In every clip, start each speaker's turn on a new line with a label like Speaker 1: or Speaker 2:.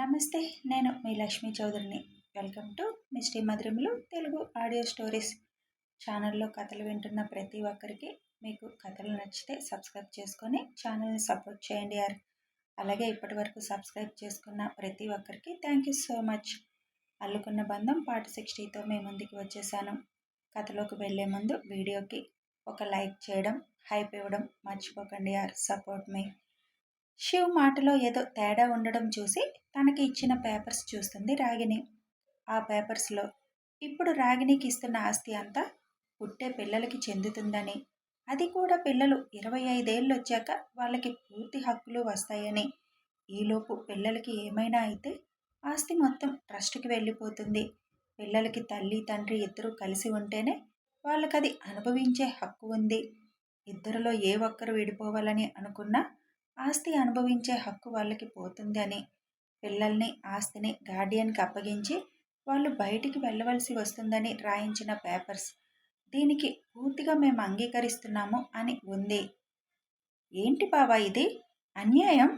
Speaker 1: నమస్తే నేను మీ లక్ష్మీ చౌదరిని. వెల్కమ్ టు మిస్టీ మధురములు తెలుగు ఆడియో స్టోరీస్. ఛానల్లో కథలు వింటున్న ప్రతి ఒక్కరికి మీకు కథలు నచ్చితే సబ్స్క్రైబ్ చేసుకొని ఛానల్ని సపోర్ట్ చేయండి యార్. అలాగే ఇప్పటి వరకు సబ్స్క్రైబ్ చేసుకున్న ప్రతి ఒక్కరికి థ్యాంక్ యూ సో మచ్. అల్లుకున్న బంధం పార్ట్ సిక్స్టీతో మేము ముందుకు వచ్చేసాను. కథలోకి వెళ్ళే ముందు వీడియోకి ఒక లైక్ చేయడం హైప్ ఇవ్వడం మర్చిపోకండి యార్. సపోర్ట్ మీ. శివ్ మాటలో ఏదో తేడా ఉండడం చూసి తనకి ఇచ్చిన పేపర్స్ చూస్తుంది రాగిణి. ఆ పేపర్స్లో ఇప్పుడు రాగిణికి ఇస్తున్న ఆస్తి అంతా పుట్టే పిల్లలకి చెందుతుందని అది కూడా పిల్లలు ఇరవై ఐదేళ్ళు వచ్చాక వాళ్ళకి పూర్తి హక్కులు వస్తాయని. ఈలోపు పిల్లలకి ఏమైనా అయితే ఆస్తి మొత్తం ట్రస్ట్కి వెళ్ళిపోతుంది. పిల్లలకి తల్లి తండ్రి ఇద్దరు కలిసి ఉంటేనే వాళ్ళకది అనుభవించే హక్కు ఉంది. ఇద్దరిలో ఏ ఒక్కరు విడిపోవాలని అనుకున్నా ఆస్తి అనుభవించే హక్కు వాళ్ళకి పోతుందని పిల్లల్ని ఆస్తిని గార్డియన్కి అప్పగించి వాళ్ళు బయటికి వెళ్ళవలసి వస్తుందని రాయించిన పేపర్స్. దీనికి పూర్తిగా మేము అంగీకరిస్తున్నాము అని ఉంది. ఏంటి బావా ఇది? అన్యాయం?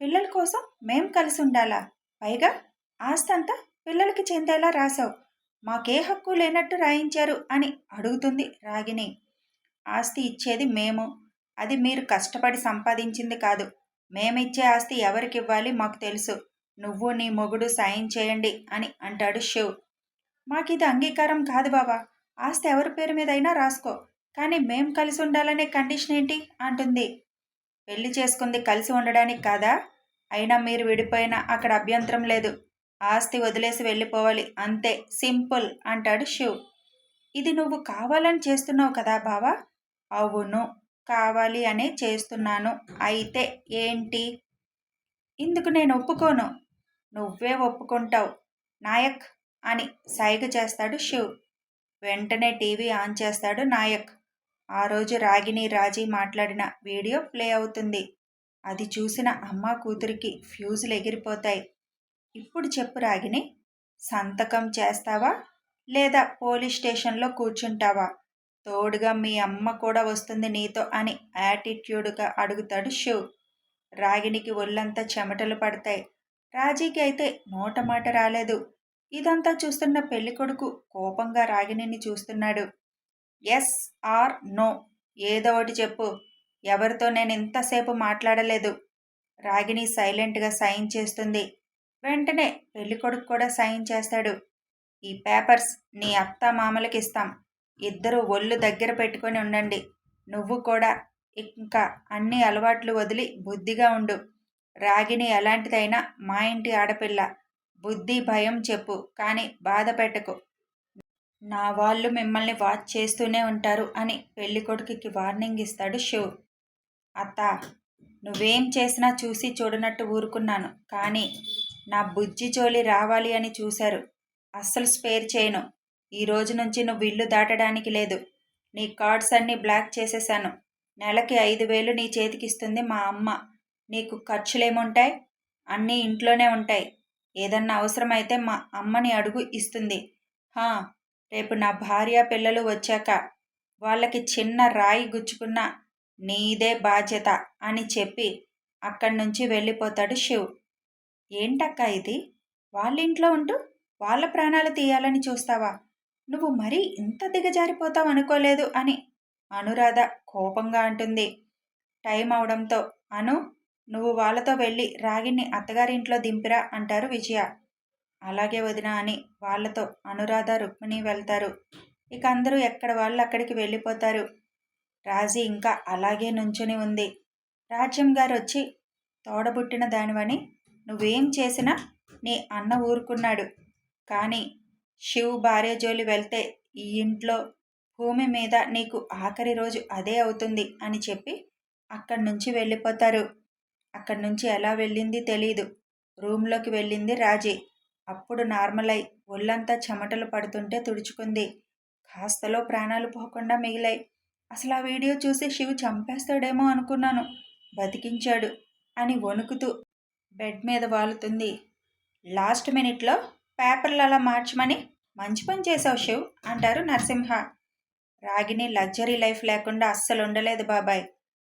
Speaker 1: పిల్లల కోసం మేం కలిసి ఉండాలా? పైగా ఆస్తి అంతా పిల్లలకి చెందేలా రాసావు. మాకే హక్కు లేనట్టు రాయించారు అని అడుగుతుంది రాగిని ఆస్తి ఇచ్చేది మేము అది మీరు కష్టపడి సంపాదించింది కాదు. మేమిచ్చే ఆస్తి ఎవరికి ఇవ్వాలి మాకు తెలుసు. నువ్వు నీ మొగుడు సాయం చేయండి అని అంటాడు శివ్. మాకిది అంగీకారం కాదు బాబా ఆస్తి ఎవరి పేరు మీద అయినా రాసుకో. కానీ మేం కలిసి ఉండాలనే కండిషన్ ఏంటి? అంటుంది. పెళ్ళి చేసుకుంది కలిసి ఉండడానికి కాదా? అయినా మీరు విడిపోయినా అక్కడ అభ్యంతరం లేదు. ఆస్తి వదిలేసి వెళ్ళిపోవాలి. అంతే. సింపుల్ అంటాడు శివ్. ఇది నువ్వు కావాలని చేస్తున్నావు కదా బావా? అవును. కావాలి అనే చేస్తున్నాను. అయితే ఏంటి? ఇందుకు నేను ఒప్పుకోను. నువ్వే ఒప్పుకుంటావు. నాయక్! అని సైగ చేస్తాడు శివ్. వెంటనే టీవీ ఆన్ చేస్తాడు నాయక్. ఆ రోజు రాగిని రాజీ మాట్లాడిన వీడియో ప్లే అవుతుంది. అది చూసిన అమ్మ కూతురికి ఫ్యూజులు ఎగిరిపోతాయి. ఇప్పుడు చెప్పు రాగిని సంతకం చేస్తావా? లేదా పోలీస్ స్టేషన్లో కూర్చుంటావా? తోడుగా మీ అమ్మ కూడా వస్తుంది నీతో అని యాటిట్యూడ్గా అడుగుతాడు శివ్. రాగినికి ఒళ్ళంతా చెమటలు పడతాయి. రాజీకి అయితే నోట మాట రాలేదు. ఇదంతా చూస్తున్న పెళ్ళికొడుకు కోపంగా రాగిణిని చూస్తున్నాడు. ఎస్ ఆర్ నో ఏదో ఒకటి చెప్పు. ఎవరితో నేను ఇంతసేపు మాట్లాడలేదు. రాగిణి సైలెంట్గా సైన్ చేస్తుంది. వెంటనే పెళ్ళికొడుకు కూడా సైన్ చేస్తాడు. ఈ పేపర్స్ నీ అత్త మామలకి ఇస్తాం. ఇద్దరు ఒళ్ళు దగ్గర పెట్టుకొని ఉండండి. నువ్వు కూడా ఇంకా అన్ని అలవాట్లు వదిలి బుద్ధిగా ఉండు. రాగిని ఎలాంటిదైనా మా ఇంటి ఆడపిల్ల. బుద్ధి భయం చెప్పు కానీ బాధ పెట్టకు. నా వాళ్ళు మిమ్మల్ని వాచ్ చేస్తూనే ఉంటారు అని పెళ్ళికొడుకుకి వార్నింగ్ ఇస్తాడు శివ్. అత్త నువ్వేం చేసినా చూసి చూడనట్టు ఊరుకున్నాను కానీ నా బుజ్జి చోలి రావాలి అని చూశారు. అస్సలు స్పేర్ చేయను. ఈ రోజు నుంచి నువ్వు ఇల్లు దాటడానికి లేదు. నీ కార్డ్స్ అన్నీ బ్లాక్ చేసేశాను. నెలకి ఐదు వేలు నీ చేతికిస్తుంది మా అమ్మ. నీకు ఖర్చులేముంటాయి? అన్నీ ఇంట్లోనే ఉంటాయి. ఏదన్నా అవసరమైతే మా అమ్మని అడుగు ఇస్తుంది. హా రేపు నా భార్య పిల్లలు వచ్చాక వాళ్ళకి చిన్న రాయి గుచ్చుకున్న నీదే బాధ్యత అని చెప్పి అక్కడి నుంచి వెళ్ళిపోతాడు శివ్. ఏంటక్క ఇది? వాళ్ళ ఇంట్లో ఉంటూ వాళ్ళ ప్రాణాలు తీయాలని చూస్తావా? నువ్వు మరీ ఇంత దిగజారిపోతావు అనుకోలేదు అని అనురాధ కోపంగా అంటుంది. టైం అవడంతో అను నువ్వు వాళ్ళతో వెళ్ళి రాగిణ్ణి అత్తగారింట్లో దింపిరా అంటారు విజయ. అలాగే వదిన అని వాళ్ళతో అనురాధ రుక్మిణి వెళ్తారు. ఇక అందరూ ఎక్కడ వాళ్ళు అక్కడికి వెళ్ళిపోతారు. రాజీ ఇంకా అలాగే నుంచుని ఉంది. రాజ్యం గారు వచ్చి తోడబుట్టిన దానివని నువ్వేం చేసినా నీ అన్న ఊరుకున్నాడు. కానీ శివు భార్య జోలి వెళ్తే ఈ ఇంట్లో భూమి మీద నీకు ఆఖరి రోజు అదే అవుతుంది అని చెప్పి అక్కడి నుంచి వెళ్ళిపోతారు. అక్కడి నుంచి ఎలా వెళ్ళింది తెలీదు. రూమ్లోకి వెళ్ళింది రాజీ. అప్పుడు నార్మల్ అయి ఒళ్ళంతా చెమటలు పడుతుంటే తుడుచుకుంది. కాస్తలో ప్రాణాలు పోకుండా మిగిలాయి. అసలు ఆ వీడియో చూసి శివ్ చంపేస్తాడేమో అనుకున్నాను. బతికించాడు అని వణుకుతూ బెడ్ మీద వాలుతుంది. లాస్ట్ మినిట్లో పేపర్లు అలా మార్చమని మంచి పని చేశావు శివ్ అంటారు నరసింహ. రాగిని లగ్జరీ లైఫ్ లేకుండా అస్సలు ఉండలేదు బాబాయ్.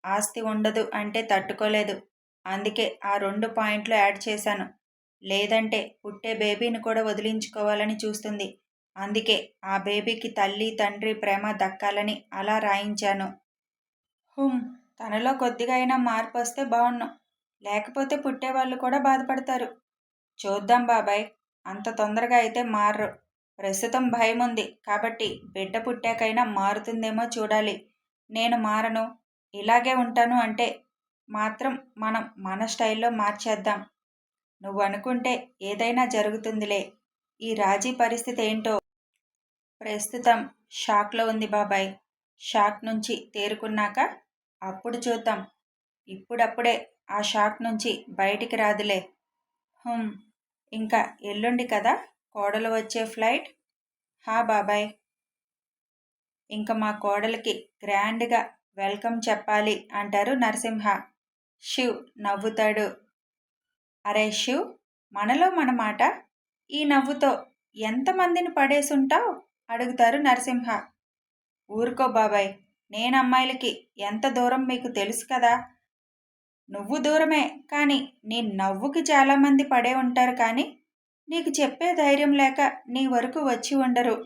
Speaker 1: ఆస్తి ఉండదు అంటే తట్టుకోలేదు. అందుకే ఆ రెండు పాయింట్లు యాడ్ చేశాను. లేదంటే పుట్టే బేబీని కూడా వదిలించుకోవాలని చూస్తుంది. అందుకే ఆ బేబీకి తల్లి తండ్రి ప్రేమ దక్కాలని అలా రాయించాను. హుమ్ తనలో కొద్దిగా అయినా మార్పు వస్తే బాగున్నాం. లేకపోతే పుట్టేవాళ్ళు కూడా బాధపడతారు. చూద్దాం బాబాయ్ అంత తొందరగా అయితే మారరు. ప్రస్తుతం భయం ఉంది కాబట్టి బిడ్డ పుట్టాకైనా మారుతుందేమో చూడాలి. నేను మారను. ఇలాగే ఉంటాను అంటే మాత్రం మనం మన స్టైల్లో మార్చేద్దాం. నువ్వు అనుకుంటే ఏదైనా జరుగుతుందిలే. ఈ రాజీ పరిస్థితి ఏంటో? ప్రస్తుతం షాక్లో ఉంది బాబాయ్. షాక్ నుంచి తేరుకున్నాక అప్పుడు చూద్దాం. ఇప్పుడప్పుడే ఆ షాక్ నుంచి బయటికి రాదులే. ఇంకా ఎల్లుండి కదా? కోడలు వచ్చే ఫ్లైట్ హా బాబాయ్. ఇంకా మా కోడలికి గ్రాండ్గా వెల్కమ్ చెప్పాలి అంటారు నరసింహ. శివ్ నవ్వుతాడు. అరే శివ్ మనలో మన మాట? ఈ నవ్వుతో ఎంతమందిని పడేసుంటావు? అడుగుతారు నరసింహ. ఊరుకో బాబాయ్ నేను అమ్మాయిలకి ఎంత దూరం మీకు తెలుసు కదా? నువ్వు దూరమే కానీ నీ నవ్వుకి చాలామంది పడే ఉంటారు కానీ నీకు చెప్పే ధైర్యం లేక నీ వరకు వచ్చి ఉండరు.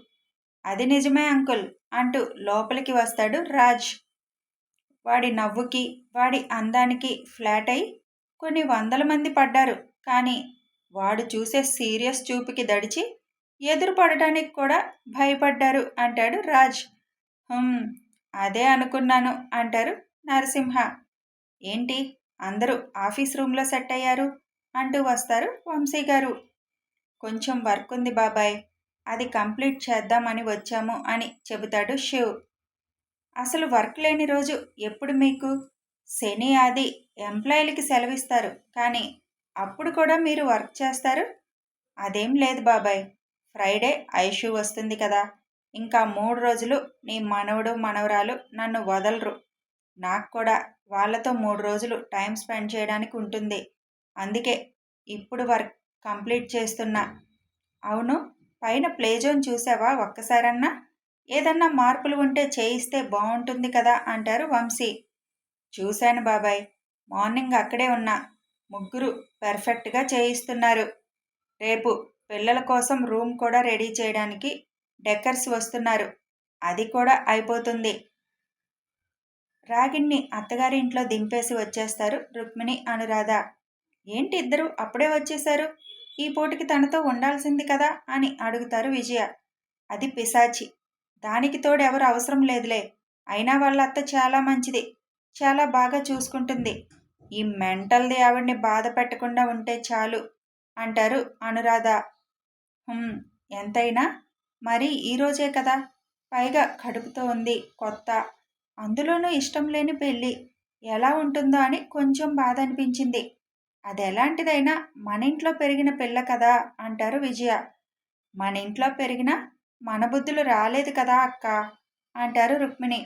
Speaker 1: అది నిజమే అంకుల్ అంటూ లోపలికి వస్తాడు రాజ్. వాడి నవ్వుకి వాడి అందానికి ఫ్లాట్ అయి కొన్ని వందల మంది పడ్డారు. కానీ వాడు చూసే సీరియస్ చూపుకి దడిచి ఎదురు పడటానికి కూడా భయపడ్డారు అంటాడు రాజ్. అదే అనుకున్నాను అంటారు నరసింహ. ఏంటి అందరూ ఆఫీస్ రూమ్లో సెట్ అయ్యారు అంటూ వస్తారు వంశీ గారు. కొంచెం వర్క్ ఉంది బాబాయ్. అది కంప్లీట్ చేద్దామని వచ్చాము అని చెబుతాడు శివ్. అసలు వర్క్ లేని రోజు ఎప్పుడు మీకు? శని ఆది ఎంప్లాయీలకి సెలవిస్తారు. కానీ అప్పుడు కూడా మీరు వర్క్ చేస్తారు? అదేం లేదు బాబాయ్. ఫ్రైడే ఐషు వస్తుంది కదా. ఇంకా మూడు రోజులు నీ మనవడు మనవరాలు నన్ను వదలరు. నాకు కూడా వాళ్ళతో మూడు రోజులు టైం స్పెండ్ చేయడానికి ఉంటుంది. అందుకే ఇప్పుడు వర్క్ కంప్లీట్ చేస్తున్నా. అవును పైన ప్లే జోన్ చూసావా ఒక్కసారన్నా? ఏదన్నా మార్పులు ఉంటే చేయిస్తే బాగుంటుంది కదా అంటారు వంశీ. చూశాను బాబాయ్ మార్నింగ్ అక్కడే ఉన్నా. ముగ్గురు పర్ఫెక్ట్గా చేయిస్తున్నారు. రేపు పిల్లల కోసం రూమ్ కూడా రెడీ చేయడానికి డెక్కర్స్ వస్తున్నారు. అది కూడా అయిపోతుంది. రాగిణ్ణి అత్తగారి ఇంట్లో దింపేసి వచ్చేస్తారు రుక్మిణి అనురాధ. ఏంటి ఇద్దరు అప్పుడే వచ్చేశారు? ఈ పూటకి తనతో ఉండాల్సింది కదా అని అడుగుతారు విజయ. అది పిశాచి. దానికి తోడు ఎవరు అవసరం లేదులే. అయినా వాళ్ళ అత్త చాలా మంచిది. చాలా బాగా చూసుకుంటుంది. ఈ మెంటల్ది ఆవిడ్ని బాధ పెట్టకుండా ఉంటే చాలు అంటారు అనురాధ. ఎంతైనా? మరి ఈరోజే కదా? పైగా కడుపుతో ఉంది కొత్త. అందులోనూ ఇష్టం లేని పెళ్ళి. ఎలా ఉంటుందో అని కొంచెం బాధ అనిపించింది. అది ఎలాంటిదైనా మన ఇంట్లో పెరిగిన పిల్ల కదా అంటారు విజయ. మన ఇంట్లో పెరిగిన మన బుద్ధులు రాలేదు కదా అక్క అంటారు రుక్మిణి.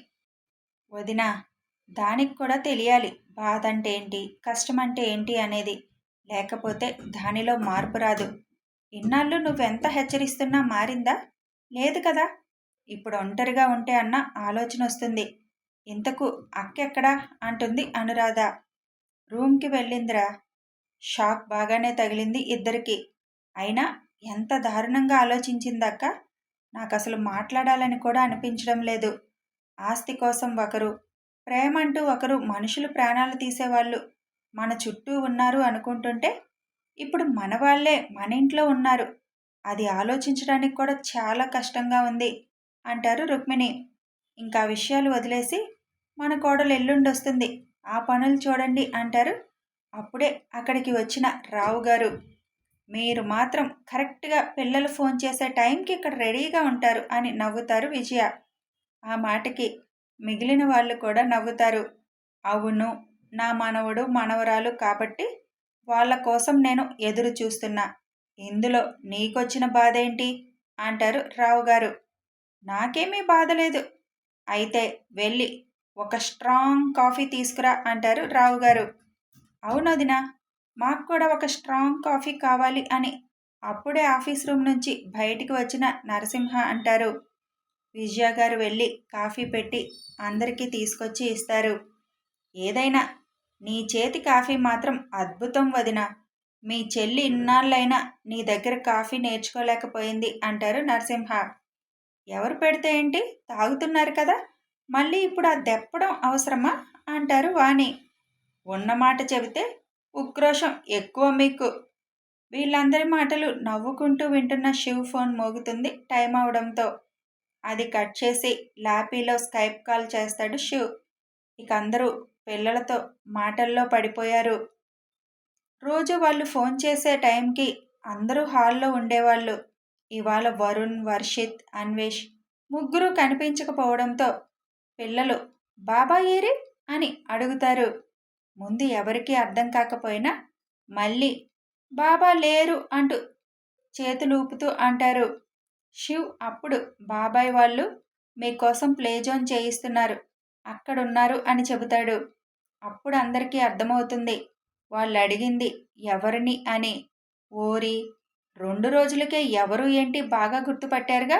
Speaker 1: వదిన దానికి కూడా తెలియాలి బాధ అంటే ఏంటి కష్టం అంటే ఏంటి అనేది. లేకపోతే దానిలో మార్పు రాదు. ఇన్నాళ్ళు నువ్వెంత హెచ్చరిస్తున్నా మారిందా? లేదు కదా. ఇప్పుడు ఒంటరిగా ఉంటే అన్న ఆలోచన వస్తుంది. ఇంతకు అక్కెక్కడా? అంటుంది అనురాధ. రూమ్కి వెళ్ళిందిరా. షాక్ బాగానే తగిలింది ఇద్దరికి. అయినా ఎంత దారుణంగా ఆలోచించిందక్క? నాకు అసలు మాట్లాడాలని కూడా అనిపించడం లేదు. ఆస్తి కోసం ఒకరు ప్రేమ అంటూ ఒకరు మనుషులు ప్రాణాలు తీసేవాళ్ళు మన చుట్టూ ఉన్నారు అనుకుంటుంటే ఇప్పుడు మన వాళ్ళే మన ఇంట్లో ఉన్నారు. అది ఆలోచించడానికి కూడా చాలా కష్టంగా ఉంది అంటారు రుక్మిణి. ఇంకా విషయాలు వదిలేసి మన కోడలు ఎల్లుండి వస్తుంది ఆ పనులు చూడండి అంటారు అప్పుడే అక్కడికి వచ్చిన రావు గారు మీరు మాత్రం కరెక్ట్గా పిల్లలు ఫోన్ చేసే టైంకి ఇక్కడ రెడీగా ఉంటారు అని నవ్వుతారు విజయ. ఆ మాటకి మిగిలిన వాళ్ళు కూడా నవ్వుతారు. అవును నా మనవడు మనవరాలు కాబట్టి వాళ్ళ కోసం నేను ఎదురు చూస్తున్నా. ఇందులో నీకొచ్చిన బాధ ఏంటి అంటారు రావు గారు. నాకేమీ బాధ లేదు. అయితే వెళ్ళి ఒక స్ట్రాంగ్ కాఫీ తీసుకురా అంటారు రావు గారు. అవునదినా మాకు కూడా ఒక స్ట్రాంగ్ కాఫీ కావాలి అని అప్పుడే ఆఫీస్ రూమ్ నుంచి బయటికి వచ్చిన నరసింహ అంటారు. విజయ గారు వెళ్ళి కాఫీ పెట్టి అందరికీ తీసుకొచ్చి ఇస్తారు. ఏదైనా నీ చేతి కాఫీ మాత్రం అద్భుతం వదిన. మీ చెల్లి ఇన్నాళ్ళైనా నీ దగ్గర కాఫీ నేర్చుకోలేకపోయింది అంటారు నరసింహ. ఎవరు పెడితే ఏంటి? తాగుతున్నారు కదా మళ్ళీ ఇప్పుడు ఆ దెప్పడం అవసరమా? అంటారు వాణి. ఉన్నమాట చెబితే ఉక్రోషం ఎక్కువ మీకు. వీళ్ళందరి మాటలు నవ్వుకుంటూ వింటున్న శివ్ ఫోన్ మోగుతుంది టైం అవడంతో. అది కట్ చేసి లాపీలో స్కైప్ కాల్ చేస్తాడు శివ్. ఇక అందరూ పిల్లలతో మాటల్లో పడిపోయారు. రోజు వాళ్ళు ఫోన్ చేసే టైంకి అందరూ హాల్లో ఉండేవాళ్ళు. ఇవాళ వరుణ్ వర్షిత్ అన్వేష్ ముగ్గురు కనిపించకపోవడంతో పిల్లలు బాబా ఏరి? అని అడుగుతారు. ముందు ఎవరికీ అర్థం కాకపోయినా మళ్ళీ బాబా లేరు అంటూ చేతులు ఊపుతూ అంటారు. శివ్ అప్పుడు బాబాయ్ వాళ్ళు మీకోసం ప్లే జోన్ చేయిస్తున్నారు అక్కడున్నారు అని చెబుతాడు. అప్పుడు అందరికీ అర్థమవుతుంది. వాళ్ళు అడిగింది ఎవరిని అని. ఓరి రెండు రోజులకే ఎవరు ఏంటి బాగా గుర్తుపట్టారుగా?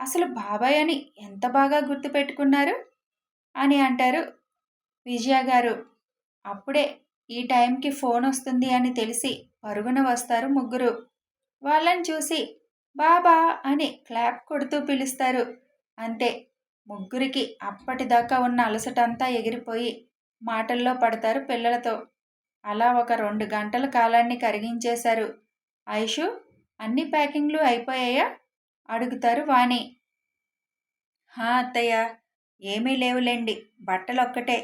Speaker 1: అసలు బాబాయ్ అని ఎంత బాగా గుర్తుపెట్టుకున్నారు? అని అంటారు విజయ గారు. అప్పుడే ఈ టైంకి ఫోన్ వస్తుంది అని తెలిసి పరుగున వస్తారు ముగ్గురు. వాళ్ళని చూసి బాబా అని క్లాప్ కొడుతూ పిలుస్తారు. అంతే ముగ్గురికి అప్పటిదాకా ఉన్న అలసటంతా ఎగిరిపోయి మాటల్లో పడతారు పిల్లలతో. అలా ఒక రెండు గంటల కాలాన్ని కరిగించేశారు. ఐషు అన్ని ప్యాకింగ్లు అయిపోయాయా? అడుగుతారు వాణి. హా అత్తయ్య ఏమీ లేవులేండి బట్టలు ఒక్కటే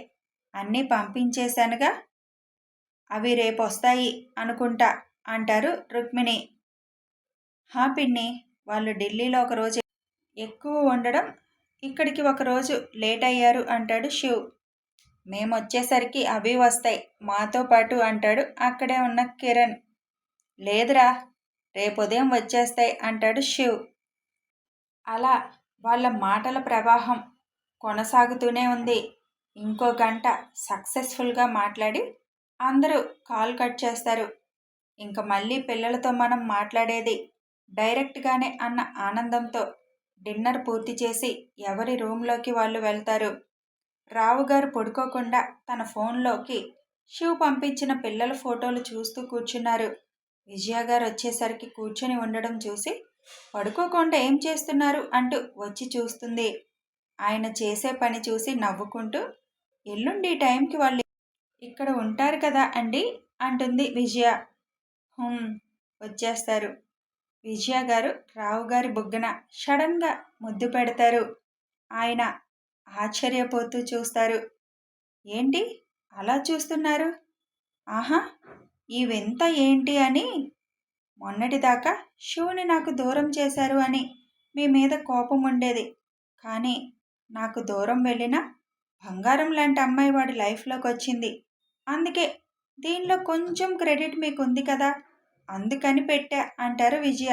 Speaker 1: అన్నీ పంపించేశానుగా. అవి రేపు వస్తాయి అనుకుంటా అంటారు రుక్మిణి. హా పిన్ని వాళ్ళు ఢిల్లీలో ఒకరోజు ఎక్కువ ఉండడం ఇక్కడికి ఒకరోజు లేట్ అయ్యారు అంటాడు శివ్. మేము వచ్చేసరికి అవి వస్తాయి మాతో పాటు అంటాడు అక్కడే ఉన్న కిరణ్. లేదురా రేపు ఉదయం వచ్చేస్తాయి అంటాడు శివ్. అలా వాళ్ళ మాటల ప్రవాహం కొనసాగుతూనే ఉంది. ఇంకో గంట సక్సెస్ఫుల్గా మాట్లాడి అందరూ కాల్ కట్ చేస్తారు. ఇంకా మళ్ళీ పిల్లలతో మనం మాట్లాడేది డైరెక్ట్గానే అన్న ఆనందంతో డిన్నర్ పూర్తి చేసి ఎవరి రూమ్లోకి వాళ్ళు వెళ్తారు. రావు గారు పడుకోకుండా తన ఫోన్లోకి శివ్ పంపించిన పిల్లల ఫోటోలు చూస్తూ కూర్చున్నారు. విజయ గారు వచ్చేసరికి కూర్చొని ఉండడం చూసి పడుకోకుండా ఏం చేస్తున్నారు అంటూ వచ్చి చూస్తుంది. ఆయన చేసే పని చూసి నవ్వుకుంటూ ఎల్లుండి టైంకి వాళ్ళు ఇక్కడ ఉంటారు కదా అండి? అంటుంది విజయ. వచ్చేస్తారు. విజయ గారు రావు గారి బుగ్గన సడన్గా ముద్దు పెడతారు. ఆయన ఆశ్చర్యపోతూ చూస్తారు. ఏంటి? అలా చూస్తున్నారు? ఆహా ఈ వింత ఏంటి అని? మొన్నటిదాకా శివుని నాకు దూరం చేశారు అని మీ మీద కోపం ఉండేది. కానీ నాకు దూరం వెళ్ళినా బంగారం లాంటి అమ్మాయి వాడి లైఫ్లోకి వచ్చింది. అందుకే దీనిలో కొంచెం క్రెడిట్ మీకు ఉంది కదా అందుకని పెట్టా అంటారు విజయ.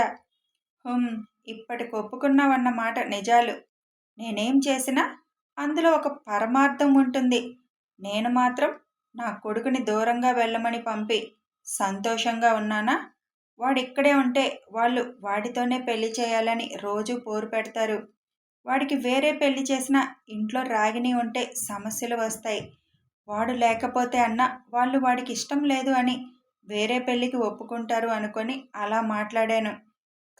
Speaker 1: హుమ్ ఇప్పటికి ఒప్పుకున్నావన్న మాట నిజాలు. నేనేం చేసినా అందులో ఒక పరమార్థం ఉంటుంది. నేను మాత్రం నా కొడుకుని దూరంగా వెళ్ళమని పంపి సంతోషంగా ఉన్నానా? వాడిక్కడే ఉంటే వాళ్ళు వాడితోనే పెళ్ళి చేయాలని రోజు పోరు పెడతారు. వాడికి వేరే పెళ్ళి చేసినా ఇంట్లో రాగిని ఉంటే సమస్యలు వస్తాయి. వాడు లేకపోతే అన్న వాళ్ళు వాడికి ఇష్టం లేదు అని వేరే పెళ్ళికి ఒప్పుకుంటారు అనుకొని అలా మాట్లాడాను.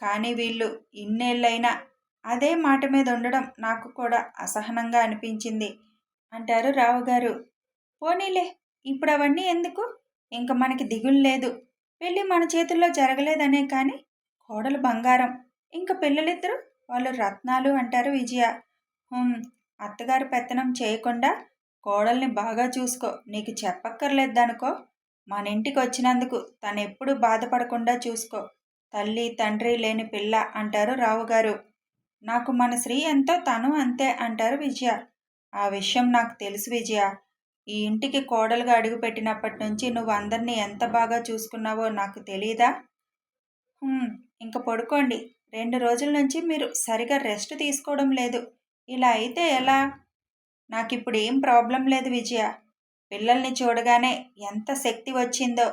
Speaker 1: కానీ వీళ్ళు ఇన్నేళ్ళైనా అదే మాట మీద ఉండడం నాకు కూడా అసహనంగా అనిపించింది. అంటారు రావు గారు పోనీలే ఇప్పుడు అవన్నీ ఎందుకు? ఇంక మనకి దిగులు లేదు. పెళ్ళి మన చేతుల్లో జరగలేదనే కానీ కోడలు బంగారం. ఇంకా పిల్లలిద్దరూ వాళ్ళు రత్నాలు అంటారు విజయ. అత్తగారు పెత్తనం చేయకుండా కోడల్ని బాగా చూసుకో. నీకు చెప్పక్కర్లేదనుకో. మన ఇంటికి వచ్చినందుకు తను ఎప్పుడు బాధపడకుండా చూసుకో. తల్లి తండ్రి లేని పిల్ల అంటారు రావుగారు. నాకు మన శ్రీ ఎంతో తను అంతే అంటారు విజయ. ఆ విషయం నాకు తెలుసు విజయ. ఈ ఇంటికి కోడలుగా అడుగుపెట్టినప్పటి నుంచి నువ్వు అందరినీ ఎంత బాగా చూసుకున్నావో నాకు తెలియదా ఇంక పడుకోండి. రెండు రోజుల నుంచి మీరు సరిగా రెస్ట్ తీసుకోవడం లేదు. ఇలా అయితే ఎలా? నాకు ఇప్పుడు ఏం ప్రాబ్లం లేదు విజయ. పిల్లల్ని చూడగానే ఎంత శక్తి వచ్చిందో.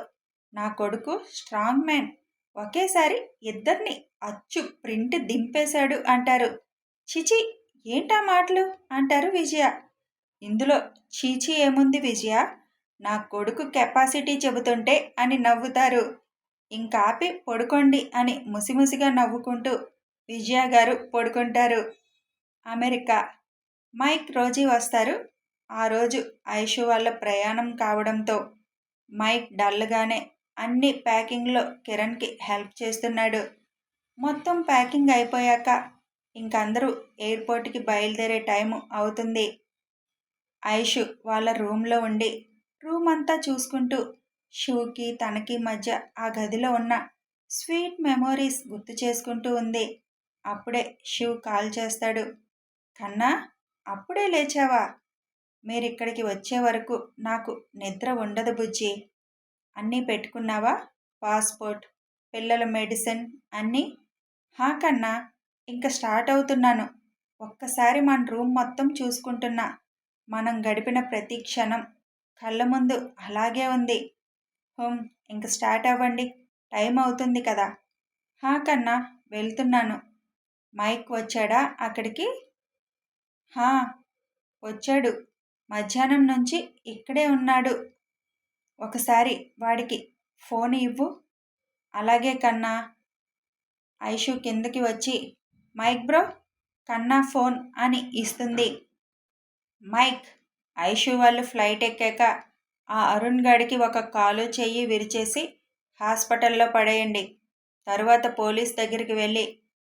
Speaker 1: నా కొడుకు స్ట్రాంగ్ మ్యాన్. ఒకేసారి ఇద్దరిని అచ్చు ప్రింట్ దింపేశాడు అంటారు. చిచి ఏంటా మాటలు? అంటారు విజయ. ఇందులో చీచి ఏముంది విజయ? నా కొడుకు కెపాసిటీ చెబుతుంటే అని నవ్వుతారు. ఇంకాపి పడుకోండి అని ముసిముసిగా నవ్వుకుంటూ విజయ గారు పడుకుంటారు. అమెరికా. మైక్ రోజీ వస్తారు. ఆ రోజు ఐషు వాళ్ళ ప్రయాణం కావడంతో మైక్ డల్గానే అన్ని ప్యాకింగ్లో కిరణ్కి హెల్ప్ చేస్తున్నాడు. మొత్తం ప్యాకింగ్ అయిపోయాక ఇంకందరూ ఎయిర్పోర్ట్కి బయలుదేరే టైం అవుతుంది. ఐషు వాళ్ళ రూమ్లో ఉండి రూమ్ అంతా చూసుకుంటూ షూకి తనకి మధ్య ఆ గదిలో ఉన్న స్వీట్ మెమోరీస్ గుర్తు చేసుకుంటూ ఉంది. అప్పుడే షివ్ కాల్ చేస్తాడు. కన్నా అప్పుడే లేచావా? మీరిక్కడికి వచ్చే వరకు నాకు నిద్ర ఉండదు బుజ్జి. అన్నీ పెట్టుకున్నావా? పాస్పోర్ట్ పిల్లల మెడిసిన్ అన్నీ? హా కన్నా ఇంకా స్టార్ట్ అవుతున్నాను. ఒక్కసారి మన రూమ్ మొత్తం చూసుకుంటున్నా. మనం గడిపిన ప్రతి క్షణం కళ్ళ ముందు అలాగే ఉంది. హోమ్ ఇంక స్టార్ట్ అవ్వండి. టైం అవుతుంది కదా. హా కన్నా వెళ్తున్నాను. మైక్ వచ్చాడా అక్కడికి? హా వచ్చాడు. మధ్యాహ్నం నుంచి ఇక్కడే ఉన్నాడు. ఒకసారి వాడికి ఫోన్ ఇవ్వు. అలాగే కన్నా. ఐషు కిందకి వచ్చి మైక్ బ్రో కన్నా ఫోన్ అని ఇస్తుంది. మైక్. ఐషు వాళ్ళు ఫ్లైట్ ఎక్కాక ఆ అరుణ్ గడికి ఒక కాలు చెయ్యి విరిచేసి హాస్పిటల్లో పడేయండి. తరువాత పోలీస్ దగ్గరికి వెళ్ళి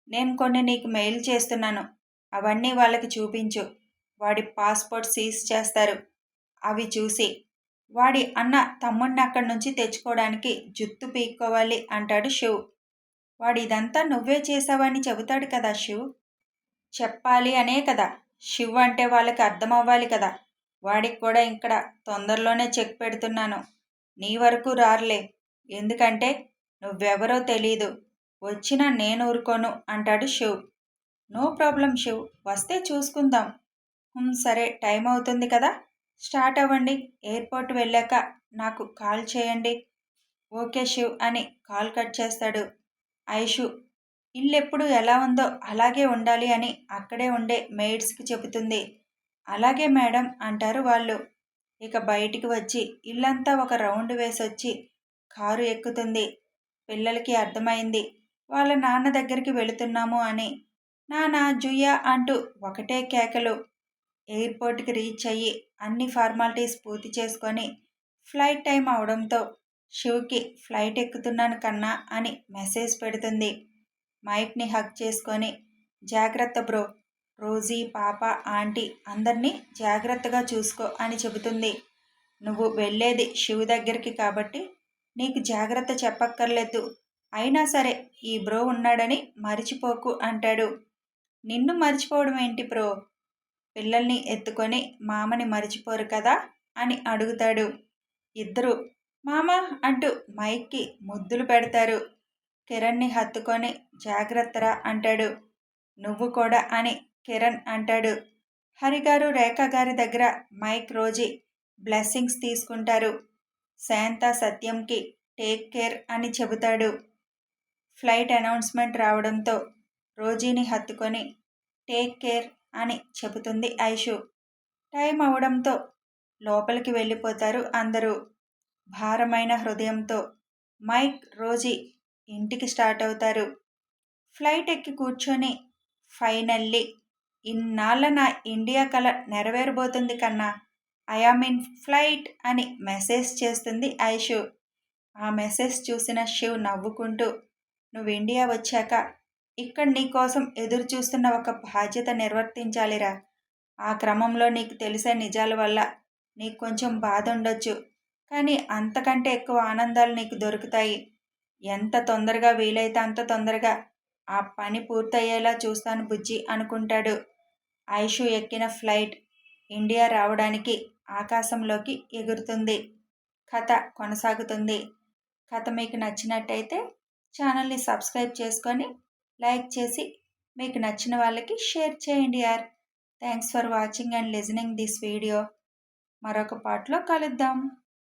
Speaker 1: నేను కొన్ని నీకు మెయిల్ చేస్తున్నాను. అవన్నీ వాళ్ళకి చూపించు. వాడి పాస్పోర్ట్ సీజ్ చేస్తారు. అవి చూసి వాడి అన్న తమ్ముడిని అక్కడి నుంచి తెచ్చుకోవడానికి జుత్తు పీక్కోవాలి అంటాడు శివ్. వాడు ఇదంతా నువ్వే చేసావని చెబుతాడు కదా శివ్. చెప్పాలి అనే కదా. శివ్ అంటే వాళ్ళకి అర్థం అవ్వాలి కదా. వాడికి కూడా ఇక్కడ తొందరలోనే చెక్ పెడుతున్నాను. నీ వరకు రారులే. ఎందుకంటే నువ్వెవరో తెలీదు. వచ్చినా నేను ఊరుకోను అంటాడు శివ్. No problem Shiv. వస్తే చూసుకుందాం. సరే టైం అవుతుంది కదా. స్టార్ట్ అవ్వండి. ఎయిర్పోర్ట్ వెళ్ళాక నాకు కాల్ చేయండి. ఓకే శివ్ అని కాల్ కట్ చేస్తాడు. ఐషు ఇల్లు ఎప్పుడు ఎలా ఉందో అలాగే ఉండాలి అని అక్కడే ఉండే మెయిడ్స్కి చెబుతుంది. అలాగే మేడం అంటారు వాళ్ళు. ఇక బయటికి వచ్చి ఇల్లంతా ఒక రౌండ్ వేసొచ్చి కారు ఎక్కుతుంది. పిల్లలకి అర్థమైంది. వాళ్ళ నాన్న దగ్గరికి వెళుతున్నాము అని. నాన్న జుయ్యా అంటూ ఒకటే కేకలు. ఎయిర్పోర్ట్కి రీచ్ అయ్యి అన్ని ఫార్మాలిటీస్ పూర్తి చేసుకొని ఫ్లైట్ టైం అవడంతో శివ్కి ఫ్లైట్ ఎక్కుతున్నాను కన్నా అని మెసేజ్ పెడుతుంది. మైక్ని హక్ చేసుకొని జాగ్రత్త బ్రో. రోజీ పాప ఆంటీ అందరినీ జాగ్రత్తగా చూసుకో అని చెబుతుంది. నువ్వు వెళ్ళేది శివు దగ్గరికి కాబట్టి నీకు జాగ్రత్త చెప్పక్కర్లేదు. అయినా సరే ఈ బ్రో ఉన్నాడని మరిచిపోకు అంటాడు. నిన్ను మర్చిపోవడం ఏంటి బ్రో? పిల్లల్ని ఎత్తుకొని మామని మరిచిపోరు కదా అని అడుగుతాడు. ఇద్దరు మామ అంటూ మైక్కి ముద్దులు పెడతారు. కిరణ్ని హత్తుకొని జాగ్రత్తరా అంటాడు. నువ్వు కూడా అని కిరణ్ అంటాడు. హరిగారు రేఖ గారి దగ్గర మైక్ రోజీ బ్లెస్సింగ్స్ తీసుకుంటారు. శాంత సత్యంకి టేక్ కేర్ అని చెబుతాడు. ఫ్లైట్ అనౌన్స్మెంట్ రావడంతో రోజీని హత్తుకొని టేక్ కేర్ అని చెబుతుంది ఐషు. టైం అవడంతో లోపలికి వెళ్ళిపోతారు అందరూ. భారమైన హృదయంతో మైక్ రోజీ ఇంటికి స్టార్ట్ అవుతారు. ఫ్లైట్ ఎక్కి కూర్చొని ఫైనల్లీ ఇన్నాళ్ళ నా ఇండియా కళ నెరవేరబోతుంది కన్నా. ఐఆమ్ ఇన్ ఫ్లైట్ అని మెసేజ్ చేస్తుంది ఐషు. ఆ మెసేజ్ చూసిన శివ్ నవ్వుకుంటూ నువ్వు ఇండియా వచ్చాక ఇక్కడ నీ కోసం ఎదురు చూస్తున్న ఒక బాధ్యత నిర్వర్తించాలిరా. ఆ క్రమంలో నీకు తెలిసే నిజాల వల్ల నీకు కొంచెం బాధ ఉండొచ్చు. కానీ అంతకంటే ఎక్కువ ఆనందాలు నీకు దొరుకుతాయి. ఎంత తొందరగా వీలైతే అంత తొందరగా ఆ పని పూర్తయ్యేలా చూస్తాను బుజ్జి అనుకుంటాడు. ఐషు ఎక్కిన ఫ్లైట్ ఇండియా రావడానికి ఆకాశంలోకి ఎగురుతుంది. కథ కొనసాగుతుంది. కథ మీకు నచ్చినట్టయితే ఛానల్ని సబ్స్క్రైబ్ చేసుకొని లైక్ చేసి మీకు నచ్చిన వాళ్ళకి షేర్ చేయండి యార్. Thanks for watching and listening this video. మరొక పాటలో కలుద్దాం.